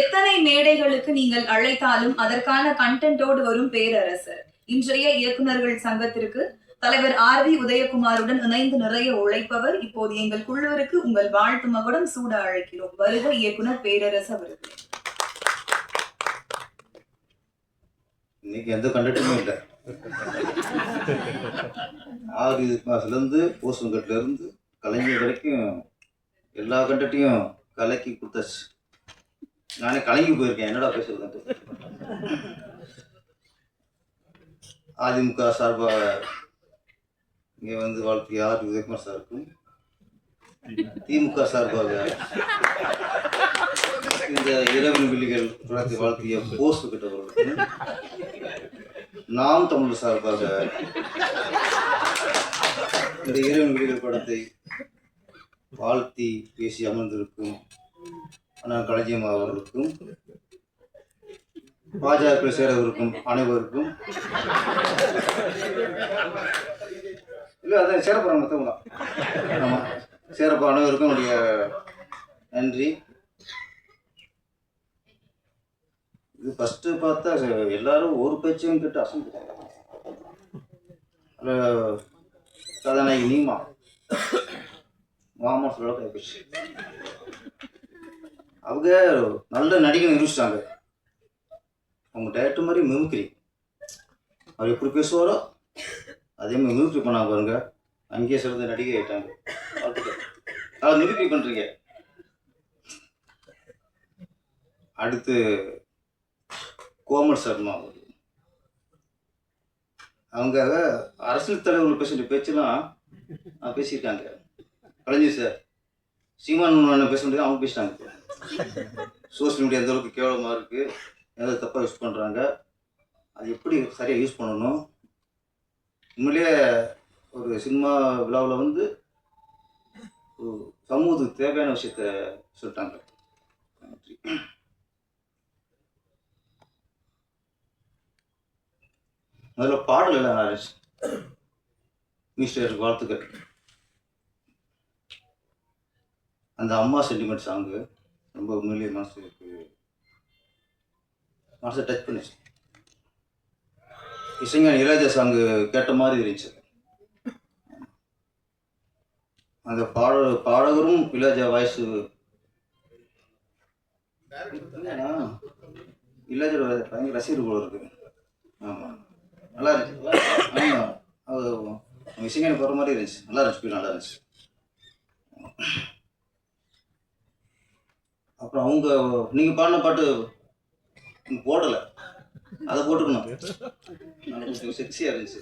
எத்தனை மேடைகளுக்கு நீங்கள் அழைத்தாலும் அதற்கான கண்டென்ட்டோடு வரும் பேரரசர். இன்றைய இயக்குனர்கள் சங்கத்திற்கு தலைவர் ஆர் வி உதயகுமாருடன் இணைந்து நிறைய உழைப்பவர் இப்போது எங்கள் குழுவருக்கு உங்கள் வாழ்த்து மகுடம் சூட அழைக்கிறோம். வருக இயக்குனர் பேரரசு விருது. இன்னைக்கு எந்த கண்டக்டுமே இல்லை. ஆறு மாதத்துலேருந்து இருந்து கலைஞர் வரைக்கும் எல்லா கண்டக்டையும் கலக்கி கொடுத்தாச்சு. நானே கலங்கி போயிருக்கேன். என்னடா பேசுறது? அதிமுக சார்பாக இங்கே வந்து வாழ்த்திய ஆர் உதயகுமார் சாருக்கும். திமுக சார்பாக இந்த இரவு வில்லிகள் தொடர்ந்து வாழ்த்திய போஸ் கிட்டவர்களுக்கும் நாம் தமிழர் சார்பாக இந்த இரவு வில்லிகள் படத்தை வாழ்த்தி பேசி அமர்ந்திருக்கும் அண்ணா களஞ்சியம் அவர்களுக்கும் பாஜக சேரவருக்கும் அனைவருக்கும். இல்லை அதான் சேரப்போகிறாங்க தான் ஆமாம் சேரப்ப அனைவருக்கும் என்னுடைய நன்றி. இது ஃபஸ்ட்டு பார்த்தா எல்லாரும் ஒரு பேச்சையும் கேட்டு அசந்துட்டாங்க. அதில் கதாநாயகி நீமா. மாமா சொல்ல கைப்பற்றி அவங்க நல்ல நடிகை நிரூபிச்சிட்டாங்க அவங்க டேரக்டர் மாதிரி மிமிக்ரி அவர் எப்படி பேசுவாரோ அதே மாதிரி மிமிக்ரி பண்ணாங்க பாருங்க. அங்கேயே சிறந்த நடிகை ஆயிட்டாங்க. வாழ்த்துக்கள் அதை மிமிக்ரி பண்ணுறீங்க அடுத்து கோமல் சர்மா அவர் அவங்க அரசியல் தலைவர்கள் பேசுகிற பேச்செல்லாம் பேசியிருக்காங்க. கலைஞர் சார். சீமான் பேச முடியாது அவங்க பேசிட்டாங்க. சோஷியல் மீடியா எந்த அளவுக்கு கேவலமாக இருக்குது எதாவது தப்பாக யூஸ் பண்ணுறாங்க அது எப்படி சரியாக யூஸ் பண்ணணும்? உண்மையிலேயே ஒரு சினிமா விழாவில் வந்து சமூகத்துக்கு தேவையான விஷயத்த சொல்லிட்டாங்க. நன்றி. முதல்ல பாடல் எல்லாம் மினிஸ்டர் மிஸ்டர் வாழ்த்துக்கள். அந்த அம்மா சென்டிமெண்ட் சாங்கு ரொம்ப உண்மையிலேயே மனசுக்கு மனசை டச் பண்ணிச்சு இசைஞான் இளையராஜா சாங்கு கேட்ட மாதிரி இருந்துச்சு. அந்த பாட பாடகரும் இளையராஜா வாய்ஸு இளையராஜோட பயங்கர ரசிகர் போல இருக்கு. ஆமாம் நல்லா இருந்துச்சு. ஆமாம் அது இசைஞானி போகிற மாதிரி இருந்துச்சு. நல்லா இருந்துச்சு. நல்லா இருந்துச்சு. அப்புறம் அவங்க நீங்கள் பாடின பாட்டு போடலை. அதை போட்டுக்கணும். நல்லா செக்ஸியாக இருந்துச்சு.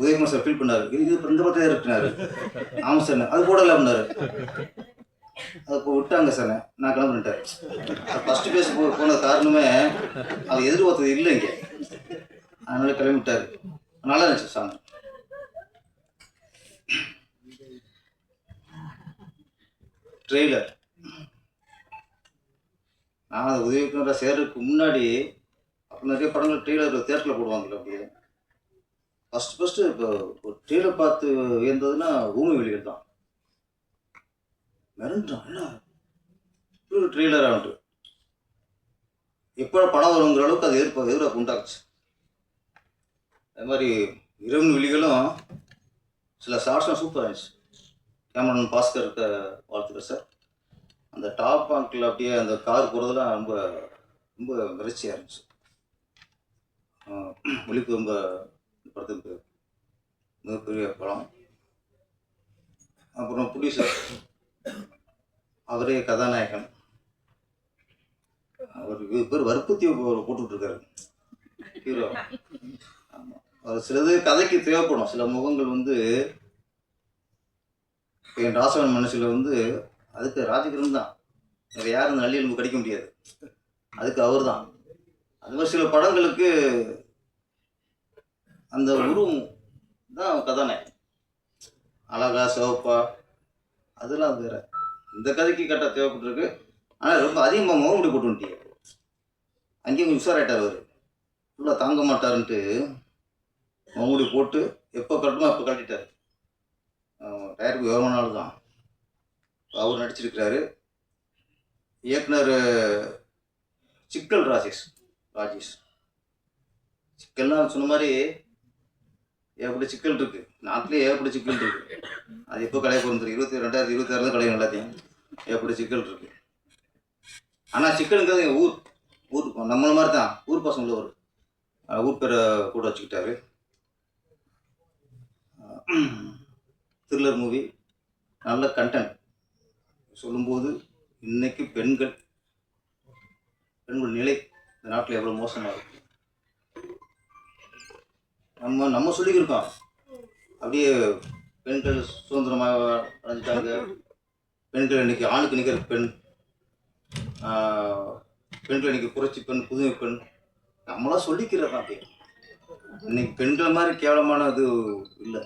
உதயகுமார் சார் ஃபீல் பண்ணாரு. இது இது இந்த பக்கம் இருக்கிறாரு ஆமாம் சார் அது போடலை அப்படின்னாரு. அது இப்போ விட்டாங்க சார். நான் கிளம்பிட்டேன் ஃபஸ்ட்டு பேச போ போன காரணமே அது எதிர்பார்த்தது இல்லை இங்கே. அதனால கிளம்பிட்டாரு நல்லா இருந்துச்சு சாங். ட்ரெய்லர் நான் அதை உதவிக்குற சேர்றதுக்கு முன்னாடி அப்புறம் நிறைய படங்கள் ட்ரெய்லர் தேட்டரில் போடுவாங்கல்ல அப்படியே. ஃபஸ்ட்டு ஃபஸ்ட்டு இப்போ ஒரு ட்ரெய்லர் பார்த்து வியந்ததுன்னா ஊமை வெளியில் தான் மிரண்டான் என்ன இப்படி ஒரு ட்ரெய்லர் ஆகிட்டு எப்போ படம் வருங்கிற அளவுக்கு அது எதிர்ப்பு எதிர்ப்பு உண்டாச்சு அது மாதிரி இரவு விழிகளும் சில ஷார்ட்ஸ்லாம் சூப்பராக இருந்துச்சு கேமரன் பாஸ்கருக்கு வாழ்த்துக்கள் சார் அந்த டாப் பாங்கில் அப்படியே அந்த கார் போகிறதுலாம் ரொம்ப ரொம்ப மிரட்சியாக இருந்துச்சு. ஒளிப்பு ரொம்ப படத்துக்கு மிகப்பெரிய படம் அப்புறம் புடிசர் அவரே கதாநாயகன். அவர் இது பேர் வற்புத்தி போட்டுட்ருக்காரு. ஹீரோ ஆமாம் அது சிலது கதைக்கு தேவைப்படும். சில முகங்கள் வந்து என் ராசவன் மனசில் வந்து அதுக்கு ராஜகிரண் தான். வேறு யாரும் அந்த நல்லி எலும்பு முடியாது. அதுக்கு அவர் தான் அது மாதிரி சில படங்களுக்கு அந்த உருவம் தான் கதாநாயகன். அழகா சிவப்பா அதெல்லாம் வேற. இந்த கதைக்கு கரெக்டாக தேவைப்பட்டிருக்கு. ஆனால் ரொம்ப அதிகமாக முகமுடி போட்டு வந்துட்டீங்க அங்கேயும் கொஞ்சம் உஷாராயிட்டார் அவர். ஃபுல்லாக தாங்க மாட்டாருன்ட்டு முகமுடி போட்டு எப்போ கட்டணுமோ அப்போ கட்டிட்டார் டயருக்கு எவ்வளோ நாள் தான். அவர் நடிச்சிருக்கிறாரு. இயக்குனர் சிக்கல் ராஜேஷ் ராஜேஷ். சிக்கல்லாம் சொன்ன மாதிரி ஏகப்பட்ட சிக்கல் இருக்கு. நாட்டிலே ஏகப்பட்ட சிக்கல் இருக்கு. அது எப்போ கலைய போகிறது இருபத்தி ரெண்டாயிரத்தி இருபத்தி ஆறுல கலையும் எல்லாத்தையும் ஏகப்பட்ட சிக்கல் இருக்கு. ஆனால் சிக்கலுங்கிறது எங்கள் ஊர் ஊர் நம்மள மாதிரி தான் ஊர் பசங்கள ஒரு ஊர் பேரை கூட வச்சுக்கிட்டாரு. த்ரில்லர் மூவி நல்ல கண்டென்ட் சொல்லும்போது இன்னைக்கு பெண்கள் பெண்கள் நிலை இந்த நாட்டில் எவ்வளோ மோசமாக இருக்கு? நம்ம நம்ம சொல்லிக்கிருக்கோம். அப்படியே பெண்கள் சுதந்திரமாக அடைஞ்சிட்டாங்க. பெண்கள் இன்னைக்கு ஆணுக்கு நிற்கிற பெண் பெண்கள் இன்னைக்கு புரட்சி பெண் புதுமை பெண் நம்மளாம் சொல்லிக்கிறதான் அப்படி. அப்படியே இன்னைக்கு பெண்கள் மாதிரி கேவலமான இது இல்லை.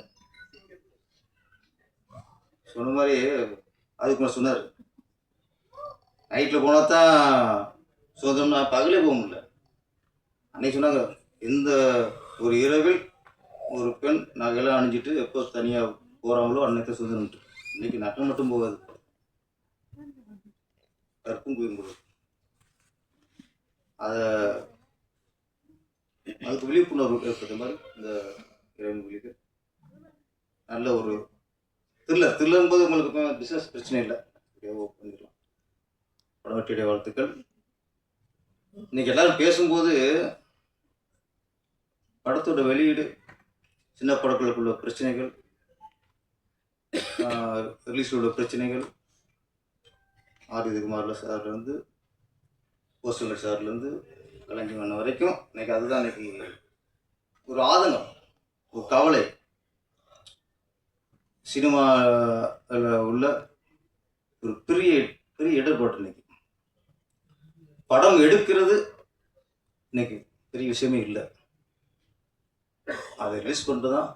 சொன்ன மாதிரி அதுக்கு நான் சொன்னார். நைட்டில் போனால் தான் சுதந்திரம்னா பகலே போக முடியல. அன்னைக்கு சொன்னாங்க எந்த ஒரு இரவில் ஒரு பெண் நகையெல்லாம் அணிஞ்சிட்டு எப்போ தனியாக போகிறாங்களோ அன்னைக்கு சுதந்திரம் இன்னைக்கு நட்டம் மட்டும் போகாது. கற்பும் போயிடும் அதை அதுக்கு விழிப்புணர்வு ஏற்பட்ட மாதிரி இந்த இறைவன் விழிப்பு நல்ல ஒரு த்ரில்லர் த்ரில்லர் போது உங்களுக்கு பிஸ்னஸ் பிரச்சனை இல்லை. அப்படியே பண்ணிடலாம். படம் வெற்றியுடைய வாழ்த்துக்கள். இன்னைக்கு எல்லாரும் பேசும்போது படத்தோட வெளியீடு சின்ன படங்களுக்குள்ள பிரச்சனைகள் ரிலீஸில் உள்ள பிரச்சனைகள். ஆர். குமாரில் சார்லேருந்து போஸ்டல் சார்லேருந்து கலைஞர் மன்ன வரைக்கும். இன்னைக்கு அதுதான் இன்னைக்கு ஒரு ஆதங்கம் ஒரு கவலை. சினிமாவில் உள்ள ஒரு பெரிய பெரிய இடர்பாடு இன்னைக்கு. படம் எடுக்கிறது இன்னைக்கு பெரிய விஷயமே இல்லை. அதை ரிலீஸ் பண்ணுறது தான்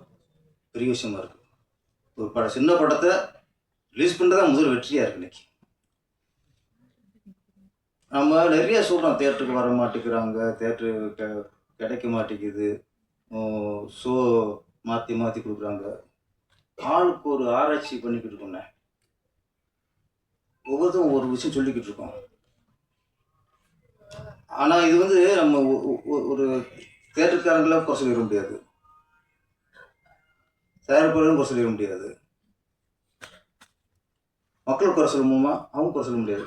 பெரிய விஷயமா இருக்கு. ஒரு படம் சின்ன படத்தை ரிலீஸ் பண்ணுறது தான் முதல் வெற்றியாக இருக்கு இன்னைக்கு. நம்ம நிறைய சொல்கிறோம் தேட்டருக்கு வர மாட்டேங்கிறாங்க தேட்டரு க- கிடைக்க மாட்டேங்குது. ஷோ மாற்றி மாற்றி கொடுக்குறாங்க. ஆளுக்கு ஒரு ஆராய்ச்சி பண்ணிக்கிட்டு இருக்கோண்ணே ஒவ்வொருத்தரும் ஒரு விஷயம் சொல்லிக்கிட்டு இருக்கோம். ஆனால் இது வந்து நம்ம ஒரு தேட்டருக்காரங்களாக குறை சொல்லிட முடியாது. தயாரிப்பாளரும் குறை சொல்லிட முடியாது. மக்கள் குறை சொல்லணுமா அவங்க குறை சொல்ல முடியாது.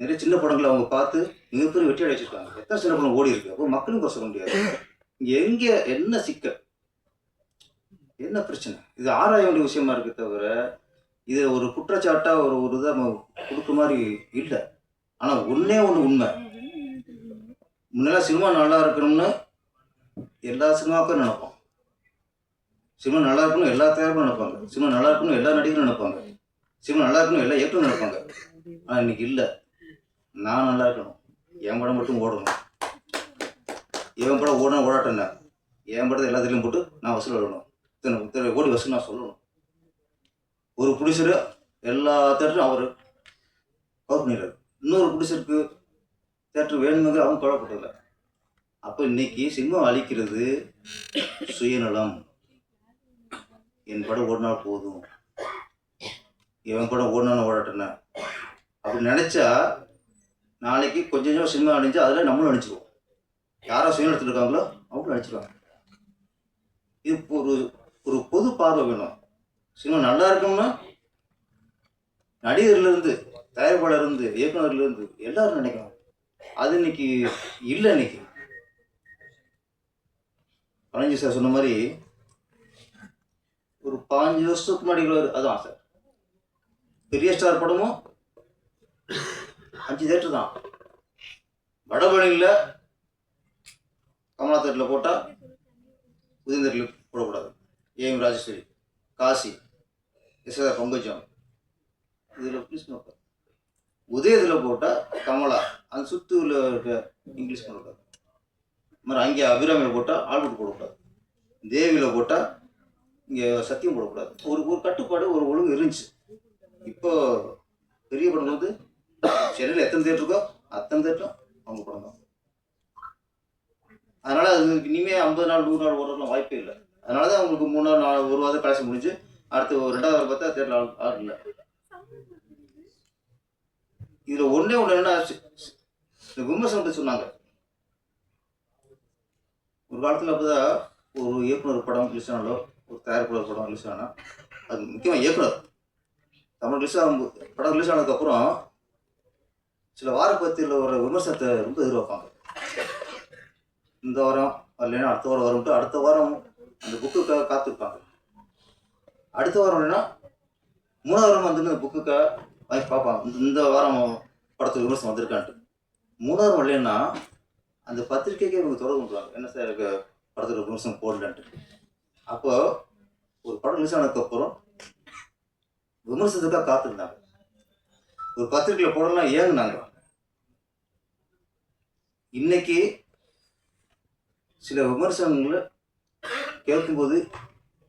நிறைய சின்ன படங்களை அவங்க பார்த்து மிகப்பெரிய வெற்றி அடைச்சிருக்காங்க எத்தனை சின்ன படம் ஓடி இருக்கு? அப்போ மக்களும் குறை சொல்ல முடியாது. எங்கே என்ன சிக்கல்? என்ன பிரச்சனை? இது ஆராய வேண்டிய விஷயமா இருக்கு தவிர இது ஒரு குற்றச்சாட்டாக ஒரு ஒரு இதை நம்ம கொடுக்க மாதிரி இல்லை. ஆனால் ஒன்றே ஒன்று உண்மை. முன்னெல்லாம் சினிமா நல்லா இருக்கணும்னு எல்லா சினிமாவுக்கும் நினைப்போம். சினிமா நல்லா இருக்கணும் எல்லா தயாரிப்பும் நினைப்பாங்க. சினிமா நல்லா இருக்கணும் எல்லா நடிகரும் நினைப்பாங்க. சினிமா நல்லா இருக்கணும் எல்லா இயக்கமும் நினைப்பாங்க. ஆனால் இன்னைக்கு இல்லை. நான் நல்லா இருக்கணும். என் படம் மட்டும் ஓடணும். என் படம் ஓடணும் ஓடாட்டம் என் படத்தை எல்லாத்துலேயும் போட்டு நான் வசூல் வரணும் இத்தனை இத்தனை கோடி வசூல் நான் சொல்லணும். ஒரு ப்ரொடியூசரு எல்லா தேட்டரும் அவர் கவர் பண்ணிடுறாரு. இன்னொரு ப்ரொடியூசருக்கு தேட்டர் வேணுங்கிற அவங்க கவலைப்பட்டதில்ல அப்போ இன்னைக்கு சினிமா அழிக்கிறது சுயநலம். என் படம் ஓடினா போதும். இவன் படம் ஓடினாலும் ஓடட்டேன்னு அப்படி நினச்சா நாளைக்கு கொஞ்சம் கொஞ்சம் சினிமா அணிஞ்சு அதில் நம்மளும் அணிச்சிருவோம் யாரோ சுயநலத்தில் இருக்காங்களோ அவங்களும் அணிச்சிருவாங்க இது இப்போ ஒரு ஒரு பொது பார்வை வேணும். சினிமா நல்லா இருக்கும்னா நடிகர்ல இருந்து தயாரிப்பாளர் இருந்து எல்லாரும் நினைக்கணும் அது இன்னைக்கு இல்லை இன்னைக்கு. பழஞ்சி சார் சொன்ன மாதிரி ஒரு பாஞ்சு வருஷத்துக்கு முன்னாடி அதுதான் அதான் சார் பெரிய ஸ்டார் படமும் அஞ்சு தேட்டர் தான். வடபழனியில் கமலா தேட்டரில் போட்டால் உதயந்தரில் போடக்கூடாது. AM Rajeswari Kasi SR Pankajam. இதில் ப்ளீஸ் நோக்கம் உதயத்தில் போட்டால் கமலா அந்த சுத்தூரில் இருக்க இங்கிலீஷ் போடக்கூடாது மாதிரி அங்கே அபிராமியில் போட்டால் ஆல்பர்ட் போடக்கூடாது. தேவியில் போட்டால் இங்கே சத்தியம் போடக்கூடாது. ஒரு ஒரு கட்டுப்பாடு ஒரு ஒழுங்கு இருந்துச்சு. இப்போ பெரிய படம் வந்து சென்னையில் எத்தனை தேட்டர் இருக்கோ அத்தனை தேட்டரும் அவங்க படம் தான். அதனால் அது இனிமே ஐம்பது நாள் நூறு நாள் ஓடுறதுலாம் வாய்ப்பே இல்லை. அதனால தான் உங்களுக்கு மூணு நாள் நாலு ஒரு வாரம் கடைசி முடிஞ்சு அடுத்து ஒரு ரெண்டாவது வாரம் பார்த்தா தேட்டர் ஆள் ஆள் இல்லை. இதில் ஒன்றே ஒன்று என்னன்னா ஆச்சு இந்த விமர்சனம் பற்றி சொன்னாங்க. ஒரு காலத்தில் அப்போதான் ஒரு இயக்குனர் படம் ரிலீஸ் ஆனாலோ ஒரு தயாரிப்பாளர் படம் ரிலீஸ் ஆனால் அது முக்கியமாக இயக்குனர். தமிழ் ரிலீஸ் ஆகும் படம் ரிலீஸ் ஆனதுக்கப்புறம் சில வாரப்பத்தியில் ஒரு விமர்சனத்தை ரொம்ப எதிர்பார்ப்பாங்க. இந்த வாரம் இல்லைன்னா அடுத்த வாரம் வரும்ட்டு அடுத்த வாரம் அந்த புக்குக்காக காத்திருப்பாங்க. அடுத்த வாரம் இல்லைன்னா மூணாவது வாரம் வந்து அந்த புக்குக்காக வாங்கி பார்ப்பாங்க. இந்த- இந்த வாரம் படத்துக்கு விமர்சனம் வந்திருக்கான்ட்டு. மூணாவது வாரம் இல்லைன்னா அந்த பத்திரிக்கைக்கே இவங்க தொடர்பு பண்ணுவாங்க என்ன சார் எனக்கு படத்துக்கு விமர்சனம் போடலன்ட்டு. அப்போ ஒரு படம் ரிலீஸ் ஆனதுக்கப்புறம் விமர்சனத்துக்காக காத்திருந்தாங்க. ஒரு பத்திரிக்கையில் போடலாம் ஏங்குனாங்க. இன்னைக்கு சில விமர்சனங்களை கேட்கும்போது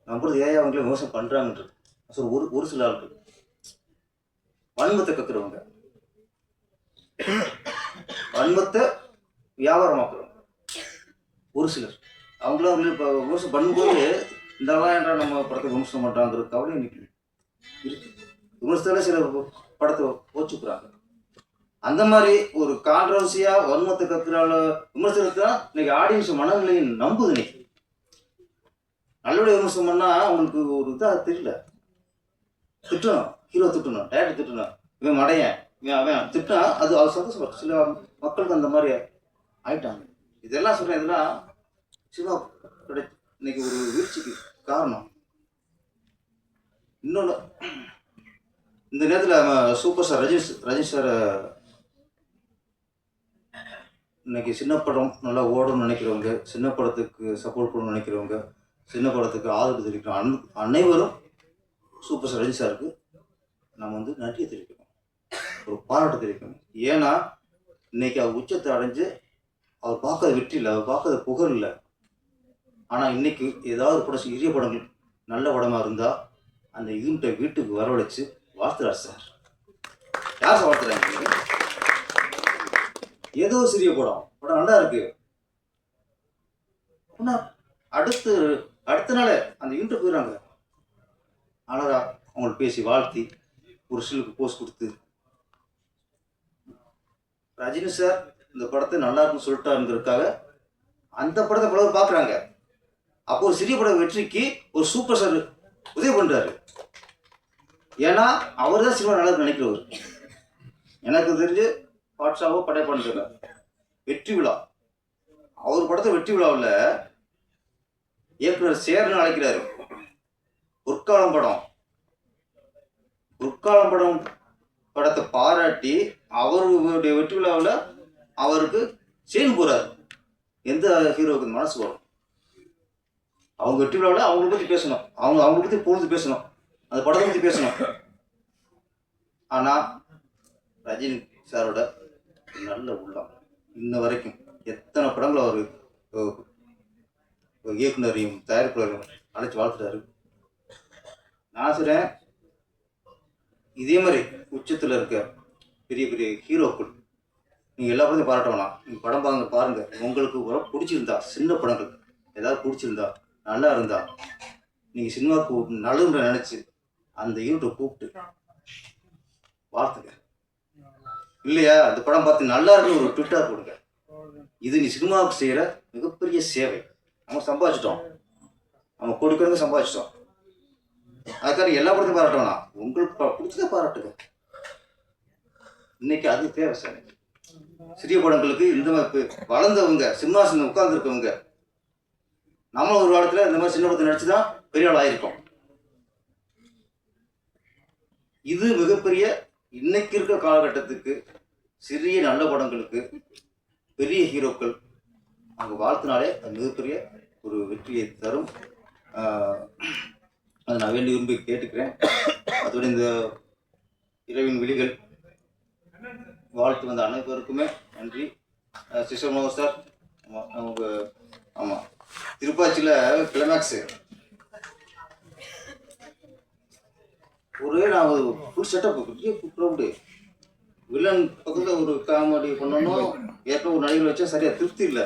நம்புறது ஏன் அவங்களே மோசம் பண்ணுறாங்கன்றது ஸோ ஒரு ஒரு சில ஆட்கள். வன்மத்தை கத்துருவாங்க வன்மத்தை வியாபாரமாக்குறவங்க. ஒரு சிலர். அவங்களும் அவங்களே இப்போ விமர்சனம் பண்ணும்போது இந்த என்ற நம்ம படத்தை விமர்சனம் பண்ணுறாங்கிற கவலை இன்னைக்கு இருக்கு. விமர்சனத்தில் சில படத்தை போச்சுக்கிறாங்க அந்த மாதிரி ஒரு கான்ட்ரவர்சியாக வன்மத்தை கத்துறால விமர்சனத்தை தான் இன்னைக்கு ஆடியன்ஸ் மனநிலையை நம்புது இன்னைக்கு. நல்லபடியா விமர்சனம் பண்ணா அவங்களுக்கு ஒரு இதாக தெரியல. திட்டணும் ஹீரோ திட்டணும் டேரக்டர் திட்டணும். இவன் மடையன் இவன் அவன் திட்டினா அது அவர் சந்தோஷப்படும் சில மக்களுக்கு அந்த மாதிரி ஆயிட்டாங்க. இதெல்லாம் சொல்கிறேன் இதெல்லாம் சிவா கிடை இன்னைக்கு ஒரு வீழ்ச்சிக்கு காரணம். இன்னொன்று இந்த நேரத்தில் நம்ம super star Rajesh Rajesh sir இன்னைக்கு சின்ன படம் நல்லா ஓடணும்னு நினைக்கிறவங்க சின்ன படத்துக்கு சப்போர்ட் பண்ணணும்னு நினைக்கிறவங்க சின்ன படத்துக்கு ஆதரவு தெரிவிக்கிறோம் அன் அனைவரும் சூப்பர் ஸ்டார் ரஜினி சாருக்கு நம்ம வந்து நன்றியை தெரிவிக்கணும். ஒரு பாராட்டு தெரிவிக்கணும். ஏன்னா இன்னைக்கு அவர் உச்சத்தை அடைஞ்சு அவர் பார்க்காத வெற்றி இல்லை அவர் பார்க்காத புகழ் இல்லை. ஆனால் இன்னைக்கு ஏதாவது படம் சிறிய படங்கள் நல்ல படமாக இருந்தால் அந்த யூனிட்டை வீட்டுக்கு வரவழைச்சு வாழ்த்துறார் சார். யார் சார் வாழ்த்துறாங்க? ஏதோ சிறிய படம். படம் நல்லா இருக்கு. அடுத்து அடுத்த நாளே அந்த யூனிட்டை போயிடுறாங்க. அழகா அவங்களுக்கு பேசி வாழ்த்தி ஒரு சிலுக்கு போஸ்ட் கொடுத்து. ரஜினி சார் இந்த படத்தை நல்லா இருக்குன்னு சொல்லிட்டாருங்கிறதுக்காக அந்த படத்தை பலவர் பார்க்குறாங்க. அப்போ ஒரு சிறிய பட வெற்றிக்கு ஒரு சூப்பர் ஸ்டார் உதவி பண்ணுறாரு ஏன்னா அவர் தான் சினிமா நல்லா நினைக்கிறவர். எனக்கு தெரிஞ்சு பாட்ஷாவோ படையப்பான்னு தெரியல வெற்றி விழா. அவர் படத்தை வெற்றி விழாவில் இயக்குனர் சேர்னு அழைக்கிறாரு. பொற்காலம் படம். பொற்காலம் படம் படத்தை பாராட்டி அவருடைய வெற்றி விழாவில் அவருக்கு சீன் போறாரு. எந்த ஹீரோவுக்கு மனசு வரும்? அவங்க வெற்றி விழாவில் அவங்கள பற்றி பேசணும். அவங்க அவங்கள பற்றி பொழுது பேசணும். அந்த படத்தை பற்றி பேசணும். ஆனால் ரஜினி சாரோட நல்ல உள்ளம். இன்ன வரைக்கும் எத்தனை படங்கள் அவர் இயக்குனரையும் தயாரிப்பாளரையும் அழைச்சி வாழ்த்துட்டாரு நான் சொல்கிறேன் இதே மாதிரி உச்சத்தில் இருக்க பெரிய பெரிய ஹீரோக்கள் நீங்கள் எல்லா படத்தையும் பாராட்ட வேணாம். நீங்கள் படம் பாருங்க பாருங்க. உங்களுக்கு ஒரு பிடிச்சிருந்தா சின்ன படங்கள் ஏதாவது பிடிச்சிருந்தா நல்லா இருந்தா நீங்கள் சினிமாவுக்கு நல்லதுன்ற நினச்சி அந்த யூனிட்டை கூப்பிட்டு வாழ்த்துங்க. இல்லையா? அந்த படம் பார்த்து நல்லா இருக்குன்னு ஒரு ட்விட்டர் கொடுங்க இது நீ சினிமாவுக்கு செய்கிற மிகப்பெரிய சேவை. நம்ம சம்பாதிச்சிட்டோம். நம்ம கொடுக்குறது சம்பாதிச்சிட்டோம். அதுக்காக எல்லா படத்தையும் பாராட்டோம்னா உங்களுக்கு பிடிச்சத பிடிச்சதை பாராட்டுங்க. இன்னைக்கு அது தேவை சார். சிறிய படங்களுக்கு இந்த மாதிரி வளர்ந்தவங்க சிம்மாசனம் உட்கார்ந்துருக்கவங்க நம்மளும் ஒரு காலத்துல இந்த மாதிரி சின்ன படத்தை நடிச்சு தான் பெரிய ஆள் ஆயிருக்கோம். இது மிகப்பெரிய இன்னைக்கு இருக்கிற காலகட்டத்துக்கு சிறிய நல்ல படங்களுக்கு பெரிய ஹீரோக்கள் அங்கே வாழ்த்தினாலே அது மிகப்பெரிய ஒரு வெற்றியை தரும். அதை நான் வேண்டி விரும்பி கேட்டுக்கிறேன். அதோட இந்த இரவின் விழிகள் வாழ்த்து வந்த அனைவருக்குமே நன்றி. சிஸ்டர் மனோகர் சார் ஆமாம் நமக்கு ஆமாம் திருப்பாச்சியில் கிளைமேக்ஸு ஒரே நான் ஒரு ஃபுல் செட்டப் பெரிய க்ரௌடு வில்லன் பக்கத்தில் ஒரு காமெடி பண்ணணும் ஏற்கனவே ஒரு நடிகர் வச்சா சரியா திருப்தி இல்லை.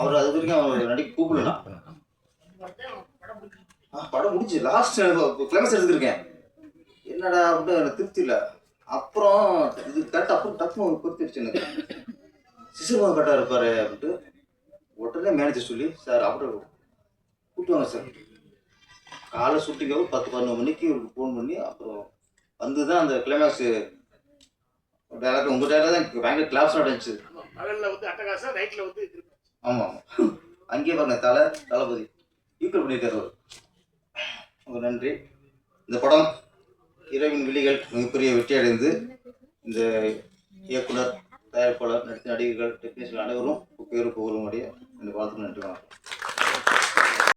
அவர் அது வரைக்கும் அவர் நடிக்க கூப்பிடலாம் படம் முடிஞ்சு. லாஸ்ட் கிளைமேக்ஸ் எடுத்துருக்கேன். என்னடா அப்படின்னு எனக்கு திருப்தி இல்லை அப்புறம் இது கரெக்டாக அப்புறம் டப்புனு ஒரு எனக்கு. சிசுபாபு கரெக்டாக இருப்பார் அப்படின்ட்டு உடனே மேனேஜர் சொல்லி சார் அப்புறம் கூப்பிட்டு வாங்க சார். காலை சுட்டிக்கோ பத்து பதினொரு மணிக்கு இவருக்கு ஃபோன் பண்ணி அப்புறம் வந்து தான் அந்த கிளைமேக்ஸு டேரக்டர் உங்கள் டேரக்டர் தான் பயங்கர கிளாஸ் நடந்துச்சு பகல்ல வந்து அட்டகாசம் நைட்ல வந்து ஆமா ஆமாம் ஆமாம் அங்கேயே பாருங்க தலை தளபதி. ஈக்குவல் பண்ணியிருக்காரு ஒரு நன்றி. இந்த படம் இரவின் விழிகள் மிகப்பெரிய வெற்றி அடைந்து இந்த இயக்குனர் தயாரிப்பாளர் நடித்த நடிகர்கள் டெக்னீஷியன் அனைவரும் பேரு புகழும் அடைய இந்த வாழ்த்துக்கு நன்றி வணக்கம்.